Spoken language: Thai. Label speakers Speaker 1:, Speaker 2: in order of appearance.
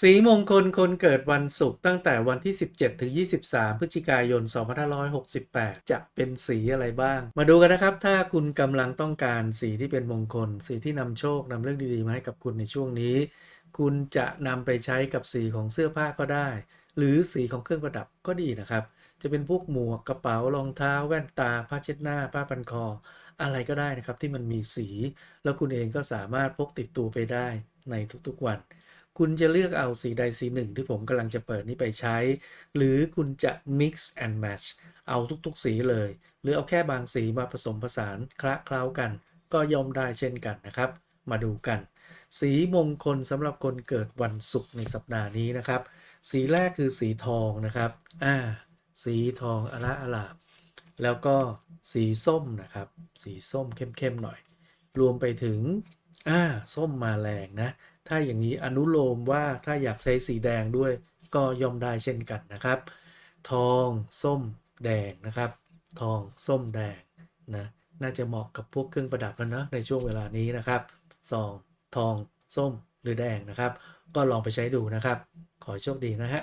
Speaker 1: สีมงคลคนเกิดวันศุกร์ตั้งแต่วันที่ 17 ถึง 23 พฤศจิกายน 2568 จะเป็นสีอะไรบ้าง มาดูกันนะครับ ถ้าคุณกำลังต้องการสีที่เป็นมงคล สีที่นำโชคนำเรื่องดีๆมาให้กับคุณในช่วงนี้ คุณจะนำไปใช้กับสีของเสื้อผ้าก็ได้ หรือสีของเครื่องประดับก็ดีนะครับ จะเป็นพวกหมวกกระเป๋ารองเท้า แว่นตา ผ้าเช็ดหน้า ผ้าพันคอ อะไรก็ได้นะครับที่มันมีสี แล้วคุณเองก็สามารถพกติดตัวไปได้ในทุกๆวัน คุณจะเลือกเอาสีใดสีหนึ่งที่ผมกำลังจะเปิดนี้ไปใช้ หรือคุณจะ mix and match เอาทุกๆ สีเลย หรือเอาแค่บางสีมาผสมผสานคละเคล้ากัน ก็ย่อมได้เช่นกันนะครับ มาดูกัน สีมงคลสำหรับคนเกิดวันศุกร์ในสัปดาห์นี้นะครับ สีแรกคือสีทองนะครับ อ่า สีทองอละอลามแล้วก็สีส้มนะครับ สีส้มเข้มๆหน่อย รวมไปถึง อ่า ส้มมาแรงนะ ถ้าอย่างนี้อนุโลมว่าถ้าอยากใช้สีแดงด้วยก็ย่อมได้เช่นกันนะครับ ทองส้มแดงนะครับ ทองส้มแดงนะน่าจะเหมาะกับพวกเครื่องประดับแล้วนะในช่วงเวลานี้นะครับซองทองส้มหรือแดงนะครับ ก็ลองไปใช้ดูนะครับ ขอโชคดีนะฮะ